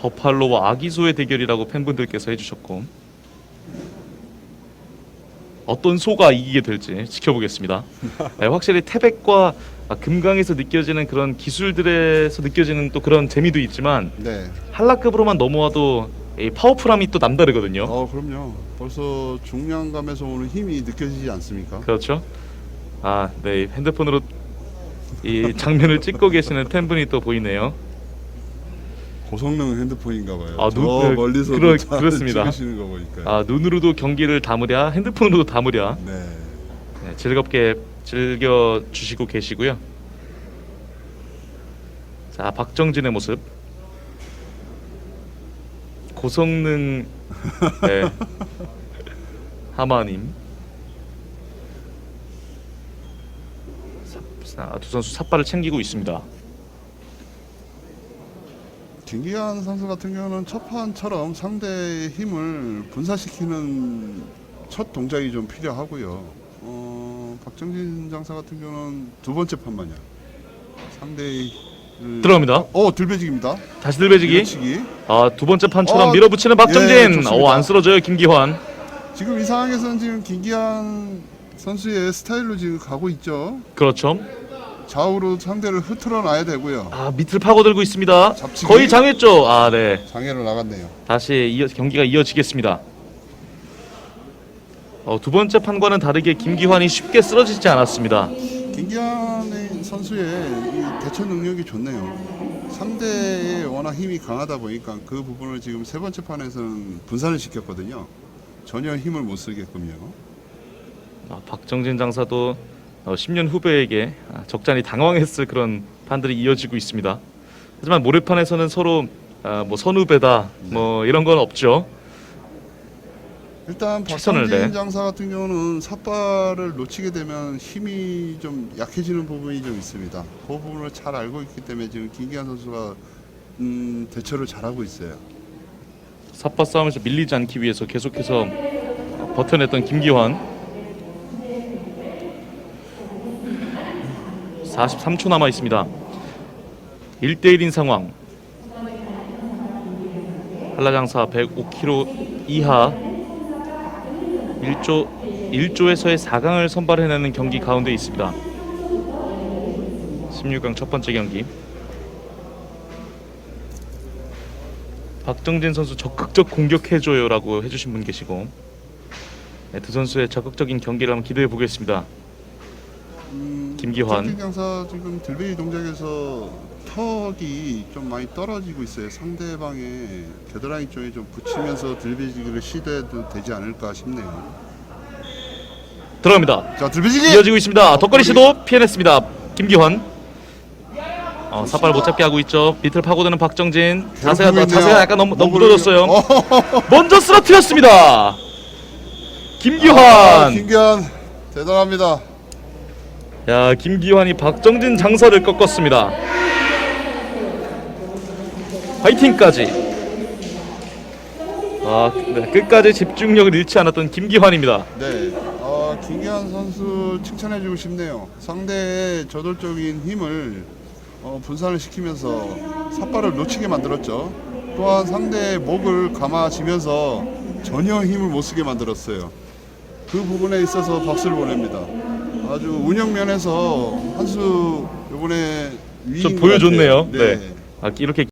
버팔로와 아기소의 대결이라고 팬분들께서 해주셨고 어떤 소가 이기게 될지 지켜보겠습니다. 네, 확실히 태백과 아, 금강에서 느껴지는 그런 기술들에서 느껴지는 또 그런 재미도 있지만 네. 한라급으로만 넘어와도 이 파워풀함이 또 남다르거든요. 어 그럼요. 벌써 중량감에서 오는 힘이 느껴지지 않습니까? 그렇죠. 아, 네 핸드폰으로 이 장면을 찍고 계시는 팬분이 또 보이네요. 고성능 핸드폰인가 봐요. 아, 저 눈- 네, 멀리서 그러- 잘 그렇습니다. 찍으시는 거 보니까. 아 눈으로도 경기를 담으랴 핸드폰으로도 담으랴 네. 네, 즐겁게 즐겨 주시고 계시고요. 자 박정진의 모습 고성능 네. 하마님 사- 두 선수 삿발을 챙기고 있습니다. 김기환 선수 같은 경우는 첫 판처럼 상대의 힘을 분산시키는 첫 동작이 좀 필요하고요. 어, 박정진 장사 같은 경우는 두 번째 판만이야. 상대의 을- 들어갑니다. 어 들배직입니다. 다시 들배지기. 밀어치기. 아 두 번째 판처럼 어, 밀어붙이는 예, 박정진. 좋습니다. 어, 안 쓰러져요 김기환. 지금 이 상황에서는 지금 김기환 선수의 스타일로 지금 가고 있죠. 그렇죠. 좌우로 상대를 흐트러 놔야 되고요. 아 밑을 파고들고 있습니다. 잡치기. 거의 장했죠. 아 네. 장애를 나갔네요. 다시 이어, 경기가 이어지겠습니다. 어, 두 번째 판과는 다르게 김기환이 쉽게 쓰러지지 않았습니다. 김기환의 선수의 이 대처 능력이 좋네요. 상대의 워낙 힘이 강하다 보니까 그 부분을 지금 세 번째 판에서는 분산을 시켰거든요. 전혀 힘을 못 쓰게끔요. 아, 박정진 장사도 어, 10년 후배에게 아, 적잖이 당황했을 그런 판들이 이어지고 있습니다. 하지만 모래판에서는 서로 아, 뭐 선후배다 뭐 이런 건 없죠. 일단 최선을 박성진 내. 장사 같은 경우는 삿발을 놓치게 되면 힘이 좀 약해지는 부분이 좀 있습니다. 그 부분을 잘 알고 있기 때문에 지금 김기환 선수가 음, 대처를 잘하고 있어요. 삿바 싸움에서 밀리지 않기 위해서 계속해서 버텨냈던 김기환 43초 남아 있습니다. 1대1인 상황. 한라장사 105kg 이하 1조 1조에서의 4강을 선발해내는 경기 가운데 있습니다. 16강 첫 번째 경기. 박정진 선수 적극적 공격해줘요라고 해주신 분 계시고 네, 두 선수의 적극적인 경기를 한번 기대해 보겠습니다. 음, 김기환. 박정진 장사 지금 들베이 동작에서 턱이 좀 많이 떨어지고 있어요. 상대방의 겨드랑이 쪽에 좀 붙이면서 들배지기를 시도해도 되지 않을까 싶네요. 들어갑니다. 자, 들배지기! 이어지고 있습니다. 덧거리 시도 피해냈습니다. 김기환. 어, 삽발 못 잡게 하고 있죠. 비틀 파고드는 박정진. 자세가 괴롭히고 자세가 있네요. 약간 너무 너무 목을- 무뎌졌어요. 어, 먼저 쓰러뜨렸습니다. 김기환. 아, 김기환 대단합니다. 야 김기환이 박정진 장사를 꺾었습니다. 파이팅까지. 아 네, 끝까지 집중력을 잃지 않았던 김기환입니다. 네, 어, 김기환 선수 칭찬해주고 싶네요. 상대의 저돌적인 힘을 어, 분산을 시키면서 삿발을 놓치게 만들었죠. 또한 상대의 목을 감아지면서 전혀 힘을 못 쓰게 만들었어요. 그 부분에 있어서 박수를 보냅니다. 아주 운영 면에서 한수 이번에 좀 보여줬네요. 같아요. 네. 아, 이렇게